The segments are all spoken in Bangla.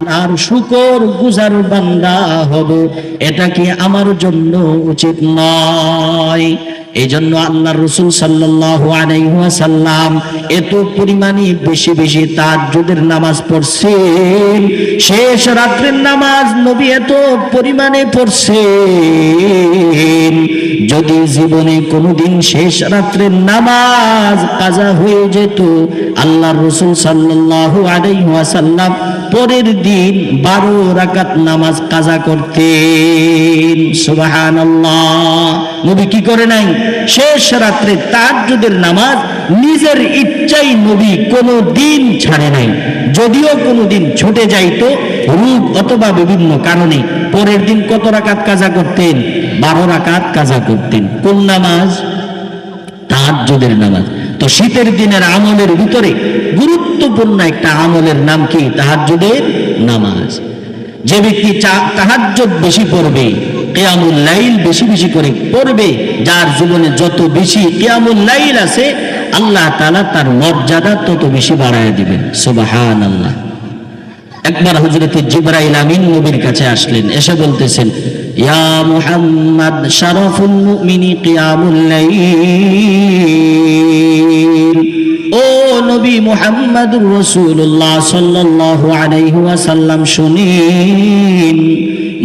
আর শুকর গুজার বান্দা হব। এটা কি আমার জন্য উচিত নয়? এই জন্য আল্লাহ রসুল ওয়াসাল্লাম এত পরিমাণে বেশি বেশি তাহাজ্জুদের নামাজ পড়ছেন। শেষ রাত্রের নামাজ নবী এত পরিমাণে পড়ছেন। যদি জীবনে কোনোদিন শেষ রাত্রের নামাজ কাজা হয়ে যেত আল্লাহ রসুল সাল্লাল্লাহু আলাইহি ওয়াসাল্লাম পরের দিন বারো রাকাত নামাজ কাজা করতেন। সুবহানাল্লাহ। নবী কি করে নাই? শেষ রাত্রে তাহাজ্জুদের নামাজ নিজের ইচ্ছাই নবী কোনো দিন ছাড়ে নাই। যদিও কোনো দিন ছুটে যাইতো রূপ অথবা বিভিন্ন কারণে। পরের দিন কত রাকাত কাজা করতেন? বারো রাকাত কাজা করতেন। কোন নামাজ? তাহাজ্জুদের নামাজ। তো শীতের দিনের আমলের ভিতরে গুরুত্বপূর্ণ একটা আমলের নাম কি? তাহাজ্জুদের নামাজ। যে ব্যক্তি তাহাজ্জুদ বেশি পড়বে কেয়ামুল লাইল বেশি বেশি করে পড়বে, যার জীবনে যত বেশি কেয়ামুল লাইল আছে, আল্লাহ তাআলা তার মর্যাদা তত বেশি বাড়ায় দিবেন। সুবাহান আল্লাহ একবার হজরতে জিব্রাইল আমিন নবীর কাছে আসলেন, এসে বলতেছেন, ইয়া মুহাম্মদ, শারফুল মুমিনি কিয়ামুল লাইল। নবী মুহাম্মদ রসুল্লাহ সাল্লাল্লাহু আলাইহি ওয়াসাল্লাম শুনিন,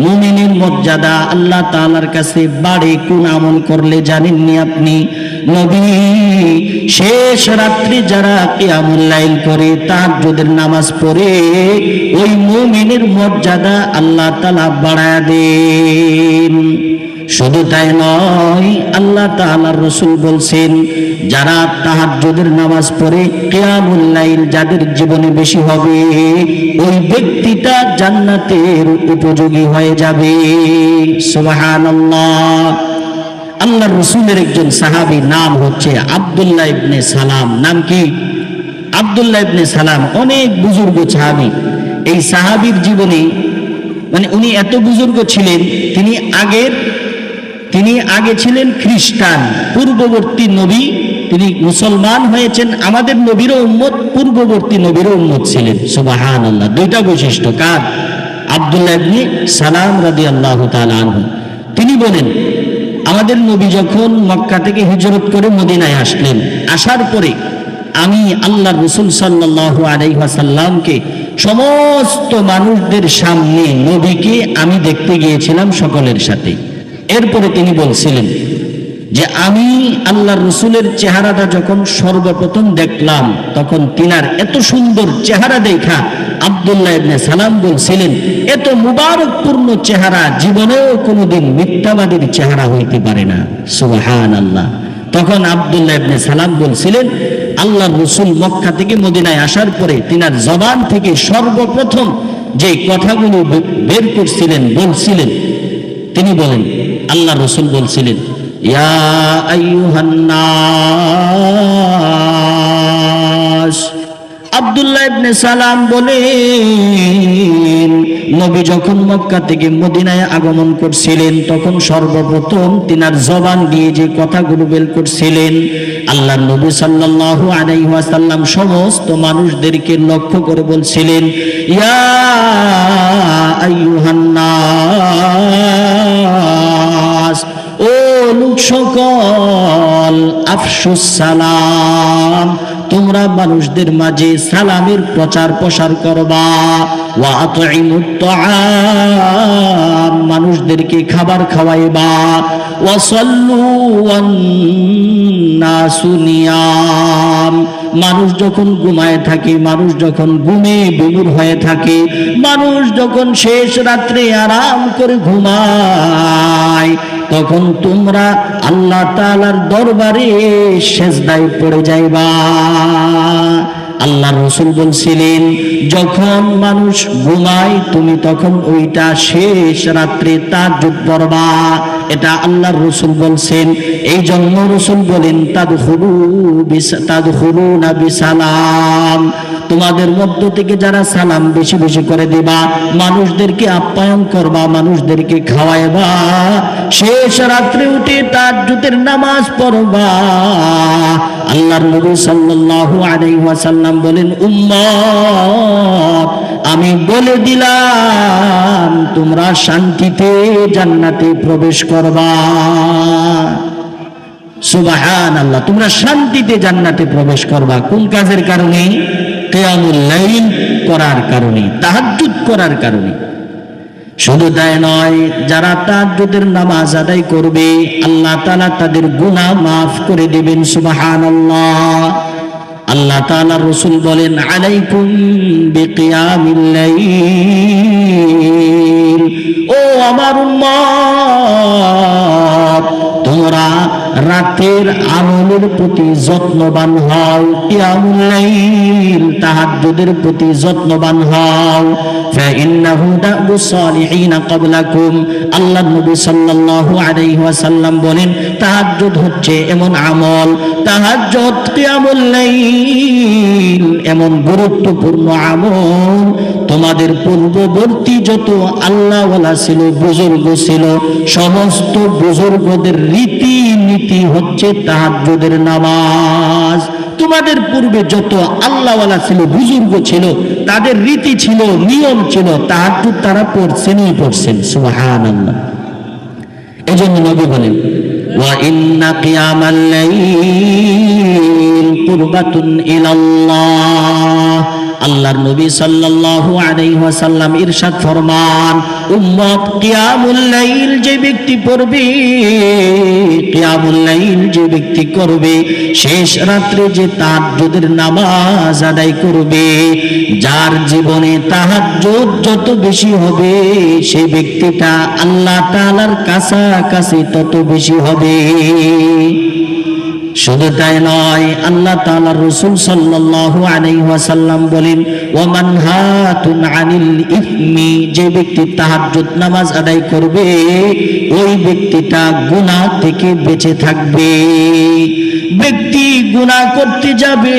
মুমিনের মর্যাদা আল্লাহ তাআলার কাছে বাড়ে, কোন আমল করলে জানেননি আপনি? নবী, শেষ রাত্রি যারা কিয়ামুল লাইল করে, তাহাজ্জুদের নামাজ পড়ে, ওই মুমিনের মর্যাদা আল্লাহ তাআলা বাড়ায় দেন। শুধু তাই নয়, আল্লাহ তাআলার রসুল বলছেন, যারা তাহাজ্জুদের নামাজ পড়ে, কিয়ামুল লাইল যাদের জীবনে বেশি হবে, ওই ব্যক্তিটা জান্নাতের উপযোগী হয়ে যাবে। সুবহানাল্লাহ। আল্লাহর রসুলের একজন সাহাবী নাম হচ্ছে আব্দুল্লাহ ইবনে সালাম। নাম কি? আব্দুল্লাহ ইবনে সালাম অনেক বুজুর্গ সাহাবী। এই সাহাবীর জীবনে মানে উনি এত বুজুর্গ ছিলেন, তিনি আগের, তিনি আগে ছিলেন খ্রিস্টান, পূর্ববর্তী নবী, তিনি মুসলমান হয়েছেন, আমাদের নবীরও উম্মত, পূর্ববর্তী নবীরও উম্মত ছিলেন সুবাহান আল্লাহ দুইটা বৈশিষ্ট্য, কার? আব্দুল্লাহ ইবনে সালাম তাআলা আনহু। তিনি বলেন আমাদের নবী যখন মক্কা থেকে হিজরত করে মদিনায় আসলেন, আসার পরে আমি আল্লাহ রসুল সাল্লাল্লাহু আলাইহি সমস্ত মানুষদের সামনে নবীকে আমি দেখতে গিয়েছিলাম সকলের সাথে। এরপরে তিনি বলছিলেন যে, আমি আল্লাহ রসুলের চেহারাটা যখন সর্বপ্রথম দেখলাম, তখন তিনার এত সুন্দর চেহারা দেখা আবদুল্লাহ ইবনে সালাম বলছিলেন, এত মুবারকপূর্ণ চেহারা জীবনেও কোনোদিন মিথ্যাবাদীর চেহারা হইতে পারে না। আল্লাহ তখন আবদুল্লাহ ইবনে সালাম বলছিলেন আল্লাহ রসুল মক্কা থেকে মদিনায় আসার পরে তিনার জবান থেকে সর্বপ্রথম যে কথাগুলো বের করছিলেন, বলছিলেন, তিনি বলেন আল্লাহ রসুল বলছিলেন, ইয়া আইয়ুহান্নাস সালাম বলেন, নবী যখন মক্কা থেকে মদিনায় আগমন করছিলেন, তখন সর্বপ্রথম জবান দিয়ে যে করছিলেন আল্লাহ নবী সাল্লাল্লাহু সমস্ত মানুষদেরকে লক্ষ্য করে বলছিলেন ও লোক সকল আফসুস সালাম তোমরা মানুষদের মাঝে সালামের প্রচার প্রসার করবা। মানুষদেরকে খাবার খাওয়াইবা। ওয়া সাল্লু ওয়ান নাসু নিয়াম। মানুষ যখন ঘুমায় থাকে, মানুষ যখন ঘুমে বিমুর হয়ে থাকে, মানুষ যখন শেষ রাত্রে আরাম করে ঘুমায়, তখন তোমরা আল্লাহ তালার দরবারে সেজদায় পড়ে যাইবা। আল্লাহ রসুল বলছিলেন, যখন মানুষ ঘুমায়, তুমি তখন ওইটা শেষ রাত্রে তাজ্জুদ পড়বা। এটা আল্লাহর রসুল বলছেন। এই জন্য রসুল বলেন তাদ হুরু তাদ হুরু না বিসালাম। তোমাদের মধ্য থেকে যারা সালাম বেশি বেশি করে দেবা, মানুষদেরকে আপ্যায়ন করবা, মানুষদেরকে খাওয়াইবা, শেষ রাত্রে উঠে তার জুতের নামাজ পড়বা। আল্লাহর নবী সাল্লাল্লাহু আলাইহি ওয়াসাল্লাম বলেন, উম্মত, আমি বলে দিলাম, তোমরা শান্তিতে জান্নাতে প্রবেশ করবা। সুবাহান আল্লাহ তোমরা শান্তিতে জান্নাতে প্রবেশ করবা। কোন কাজের কারণে? কেয়ামুল লাইল করার কারণে, তাহাজ্জুদ করার কারণে। শুধু দেয় নয়, যারা তাহাজ্জুদের নামাজ আদায় করবে, আল্লাহ তাআলা তাদের গুনাহ মাফ করে দিবেন, সুবহানাল্লাহ। আল্লাহ তাআলা রসুল বলেন, আলাইকুম বিকিয়ামিল লাইল। ও আমার উম্মত, তোমরা রাতের আমলের প্রতি যত্নবান হও ইয়ামুল্লাইল তাহাজ্জুদের প্রতি যত্নবান হও। ফাইন্নাহু দাউ সালিহিন ক্বাবলাকুম। আল্লাহ নবী সাল্লাল্লাহু আলাইহি ওয়াসাল্লাম বলেন, তাহাজ্জুদ হচ্ছে এমন আমল, তাহাজ্জুদ কিয়ামুল্লাইল এমন গুরুত্বপূর্ণ আমল। তোমাদের পূর্ববর্তী যত আল্লাহওয়ালা ছিল, বুজুর্গ ছিল, সমস্ত বুজুর্গদের রীতি নীতি হচ্ছে তাহাজ্জুদের নামাজ। তোমাদের পূর্বে যত আল্লাহওয়ালা ছিল, বুজুর্গ ছিল, তাদের রীতি ছিল, নিয়ম ছিল, তাহাজ্জুদ তারা পড়ছেনই পড়ছেন সুবহানাল্লাহ। এজন্য নবী বলেন, ওয়া ইন্না কিয়ামাল লাইল কুরবাতুন ইলাল্লাহ। আল্লাহর নবী সাল্লাল্লাহু আলাইহি ওয়াসাল্লাম ইরশাদ ফরমান, উম্মত কিয়ামুল লাইল যে ব্যক্তি পড়বে, কিয়ামুল লাইল যে ব্যক্তি করবে, শেষ রাত্রে যে তাহাজ্জুদের নামাজ আদায় করবে, যার জীবনে তাহাজ্জুদ যত বেশি হবে সেই ব্যক্তিটা আল্লাহ তাআলার কাছাকাছি তত বেশি হবে। শুধু তাই নয়, আল্লাহ তাআলা রসুল সাল্লাল্লাহু আলাইহি ওয়াসাল্লাম বলেন, ওয়ামান হাতুন আনিল যে ব্যক্তি তাহাজ্জুদ নামাজ আদায় করবে, ওই ব্যক্তিটা গুনাহ থেকে বেঁচে থাকবে। ব্যক্তি গুনাহ করতে যাবে,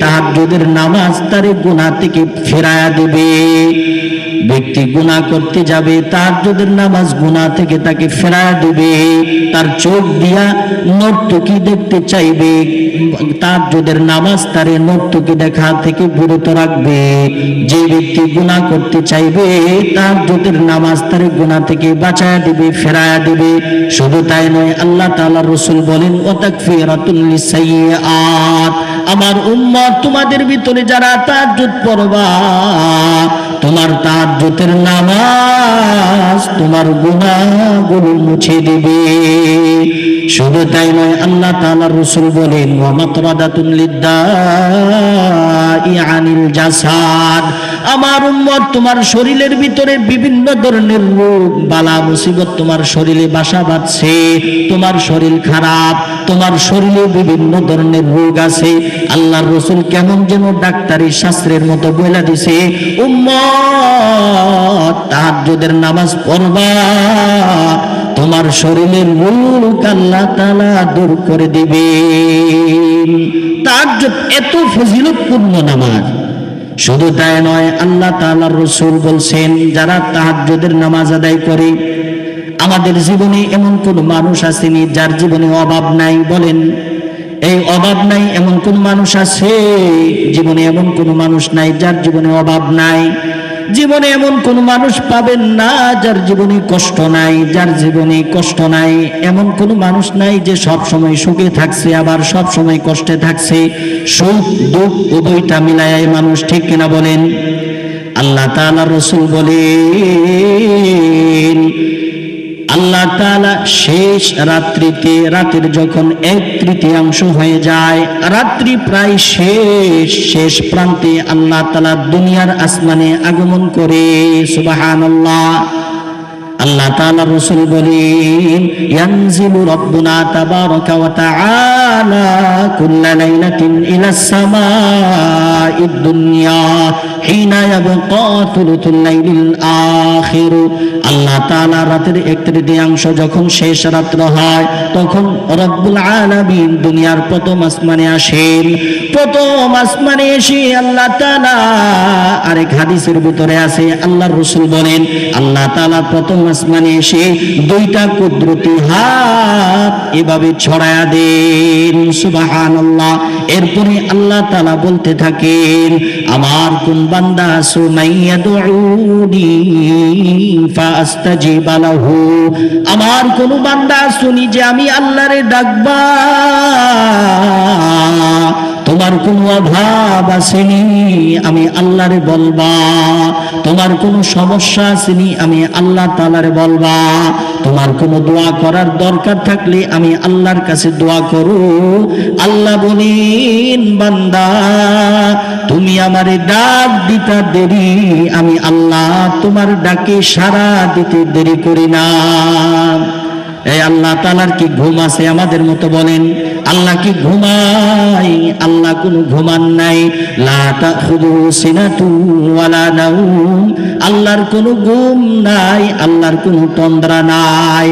তাহাজ্জুদের নামাজ তারে গুনাহ থেকে ফেরায়া দেবে। ব্যক্তি গুনাহ করতে যাবে, তার যদি নামাজ গুনাহ থেকে তাকে ফেরা দেবে, তার চোখ দিয়া নর্তকি দেখতে চাইবে, তার যদি নামাজ তারে নর্তকি দেখা থেকে বিরত রাখবে। যে ব্যক্তি গুনাহ করতে চাইবে, তার যদি নামাজ তারে গুনাহ থেকে বাঁচায়া দিবে, ফেরায়া দিবে। শুধু তাই নয়, আল্লাহ তাআলা রসুল বলেন ও তাকফিরাতুল লিসাইয়্যাত। আমার উম্মত, তোমাদের ভিতরে যারা তাহাজ্জুদ পড়বা তোমার তার জুতের নামাজ, তোমার গুণাগুলো মুছে দেবে। শুধু তাই নয়, আল্লাহ তালা রসুল বলেন মোহাম্মদ মাতরাদাতুন লিদ্দাই আমার উম্মত, তোমার শরীরের ভিতরে বিভিন্ন ধরনের রোগ, বালা, মুসিবত তোমার শরীরে বাসা বাঁধছে, তোমার শরীর খারাপ, তোমার শরীরে বিভিন্ন ধরনের রোগ আছে। আল্লাহর রসুল কেমন যেন ডাক্তারি শাস্ত্রের মতো বলে দিছে, উম্মত, তাহাজ্জুদের নামাজ পড়বা। তোমার শরীরের রোগ আল্লাহ তালা দূর করে দিবে। তাহাজ্জুদ এত ফজিলতপূর্ণ নামাজ। শুধু তাই নয়, আল্লাহ তাআলার রসুল বলছেন, যারা তাহাজ্জুদের নামাজ আদায় করে, আমাদের জীবনে এমন কোন মানুষ আসেনি যার জীবনে অভাব নাই। বলেন, এই অভাব নাই, এমন কোন মানুষ আছে? জীবনে এমন কোন মানুষ নাই যার জীবনে অভাব নাই। জীবনে এমন কোন মানুষ পাবেন না যার জীবনে কষ্ট নাই, যার জীবনে কষ্ট নাই। এমন কোন মানুষ নাই যে সব সময় সুখে থাকছে, আবার সব সময় কষ্টে থাকছে। সুখ, দুঃখ উভয়টা মিলায় মানুষ ঠিক কিনা বলেন? আল্লাহ তাআলা রসুল বলেন আল্লাহ তালা শেষ রাত্রিতে, রাতের যখন এক তৃতীয়াংশ হয়ে যায়, রাত্রি প্রায় শেষ শেষ প্রান্তে আল্লাহ তালা দুনিয়ার আসমানে আগমন করে সুবাহান আল্লাহ তাআলা রসুল বলেন, ইয়ানজিলু রাব্বুনা তাবারাকা ওয়া তাআলা কুল্লা লাইলাতিন ইলাস দুনিয়া হিনা ইয়াবকা লাইলিল আখির। আল্লাহ তাআলা রাতের এক তৃতীয়াংশ যখন শেষ রাত্র হয়, তখন রব্বুল আলামিন দুনিয়ার প্রথম আসমানে আসেন। প্রথম আসমানে এসে আল্লাহ তাআলা আরেক হাদিসের ভিতরে আছে, আল্লাহর রাসূল বলেন, আল্লাহ তাআলা প্রথম আসমানে এসে দুইটা কুদরতি হাত এভাবে ছড়ায়া দেন। সুবহানাল্লাহ। এরপরে আল্লাহ তাআলা বলতে থাকেন, আমার কোন বান্দা সুমাইয়া দুউনি ফাস্তাজিবা লাহু। আমার কোন বান্দা শুনি যে আমি আল্লাহরে ডাকবা। কোনো অভাব আসেনি, আমি বলবা। তোমার কোনো সমস্যা আসেনি, আমি আল্লাহ তালারে বলবা। তোমার কোনো দোয়া করার দরকার থাকলে আমি আল্লাহর কাছে দোয়া করো। আল্লাহ বলেন, বান্দা, তুমি আমারে ডাক দিতা দেরি, আমি আল্লাহ তোমার ডাকে সারা দিতে দেরি করি না। এই আল্লাহ তালার কি ঘুম আছে আমাদের মতো বলেন? আল্লাহ কি ঘুমাই আল্লাহ কোনো ঘুমান নাই। আল্লাহর কোনো ঘুম নাই, আল্লাহর কোনো তন্দ্রা নাই।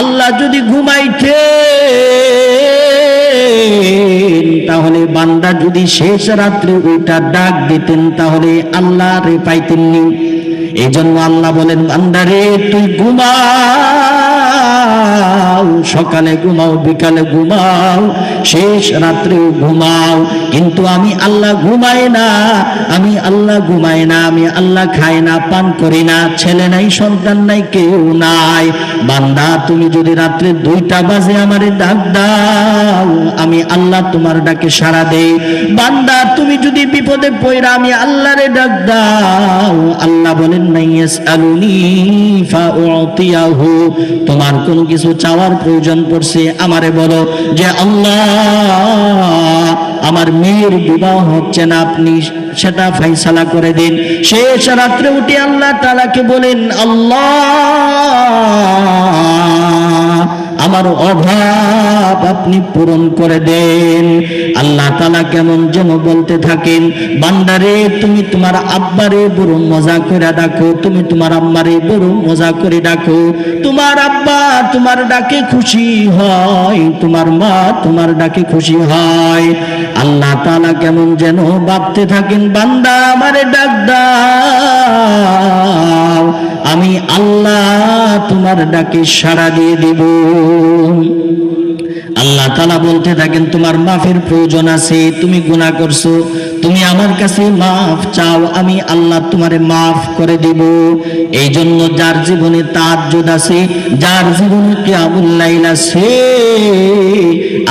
আল্লাহ যদি ঘুমাইতে তাহলে বান্দা যদি শেষ রাত্রে ওইটা ডাক দিতেন, তাহলে আল্লাহ রে পাইতেননি। এই জন্য আল্লাহ বলেন বান্দারে তুই ঘুমাও। সকালে ঘুমাও, বিকালে ঘুমাও, শেষ রাত্রেও ঘুমাও। কিন্তু আমি আল্লাহ ঘুমাই না, আমি আল্লাহ ঘুমাই না, আমি আল্লাহ খাই না, পান করি না, ছেলে নাই, সন্তান নাই, কেউ নাই। বান্দা, তুমি যদি রাত্রে দুইটা বাজে আমারে ডাক দাও, আমি আল্লাহ তোমার ডাকে সাড়া দেই। বান্দা, তুমি যদি বিপদে পড়া আমি আল্লাহরে ডাক দাও। আল্লাহ বলেন নাই আলুনি ফাউতিয়াহু। তোমার কোনো কিছু চাওয়ার প্রয়োজন পড়ছে, আমারে বলো যে আল্লাহ, আমার মেয়ের বিবাহ হচ্ছে না, আপনি সেটা ফাইসালা করে দিন। শেষ রাত্রে উঠে আল্লাহ তালাকে বলেন, আল্লাহ আমার অভাব আপনি পূরণ করে দেন। আল্লাহ তালা কেমন যেন বলতে থাকেন, বান্দারে, তুমি তোমার আব্বারে বড় মজা করে ডাকো, তুমি তোমার আম্মারে বড় মজা করে ডাকো। তোমার আব্বা তোমার ডাকে খুশি হয়, তোমার মা তোমার ডাকে খুশি হয়। আল্লাহ তালা কেমন যেন ভাবতে থাকেন, বান্দা আমারে ডাক দাও। আমি আল্লাহ তোমার ডাকে সাড়া দিয়ে দিব। আল্লাহ তালা বলতে থাকেন তোমার মাফের প্রয়োজন আছে তুমি গুণা করছ। তুমি আমার কাছে মাফ চাও, আমি আল্লাহ তোমারে মাফ করে দিব। এই জন্য যার জীবনে তার আছে, যার জীবনে কেয়ামুল্লাইল আছে,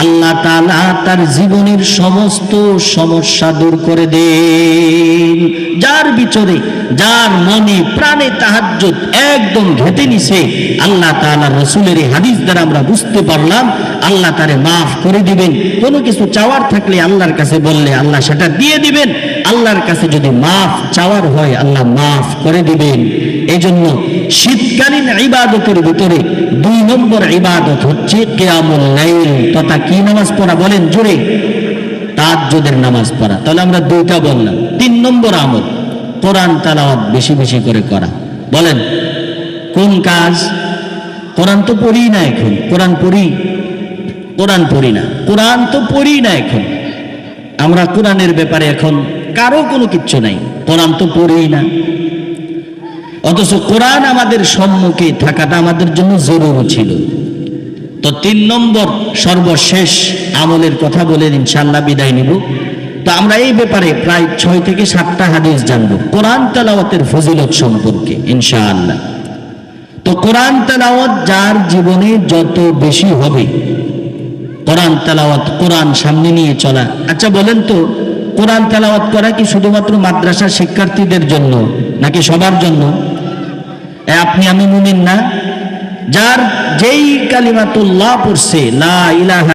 আল্লাহ তাআলা তার জীবনের সমস্ত সমস্যা দূর করে দেন। যার ভিতরে যার মনে, প্রাণে তাহাজ্জুদ একদম ঘেটে নিছে, আল্লাহ তাআলা রসুলের হাদিস দ্বারা আমরা বুঝতে পারলাম, আল্লাহ তারে মাফ করে দিবেন। কোনো কিছু চাওয়ার থাকলে আল্লাহর কাছে বললে, আল্লাহ সেটা দিয়ে দিবেন। আল্লাহর কাছে যদি মাফ চাওয়ার হয়, আল্লাহ মাফ করে দিবেন। এই জন্য শীতকালীন ইবাদতের ভিতরে দুই নম্বর ইবাদত হচ্ছে কেয়ামুল লাইল। তথা কি নামাজ পড়া বলেন জোরে? তাজ্জুদের নামাজ পড়া। তাহলে আমরা দুইটা বললাম। তিন নম্বর আমল, কোরআন তালাওয়াত বেশি বেশি করে করা। বলেন, কোন কাজ? কোরআন তো পড়ি না এখন। কোরআন পড়ি? কোরআন পড়ি না। কোরআন তো পড়ি না এখন। আমরা কোরআনের ব্যাপারে এখন কারও কোনো কিচ্ছু নাই, কোরআন তো পড়ি না। অথচ কোরআন আমাদের সম্মুখে থাকাটা আমাদের জন্য জরুরি ছিল। তো তিন নম্বর সর্বশেষ আমলের কথা বলে ইনশাল্লাহ বিদায় নিব। তো আমরা এই ব্যাপারে প্রায় ছয় থেকে সাতটা হাদিস জানব। কোরআন তেলাওয়াতের ফজিলত সম্পর্কে, ইনশাআল্লাহ। তো কোরআন তেলাওয়াত যার জীবনে যত বেশি হবে কোরআন তেলাওয়াত কোরআন সামনে নিয়ে চলা। আচ্ছা বলেন তো, কোরআন তেলাওয়াত করা কি শুধুমাত্র মাদ্রাসার শিক্ষার্থীদের জন্য নাকি সবার জন্য? আপনি আমি মুমিন না? যার যেই কালিমাতুল্লাহ পড়ছে, লা ইলাহা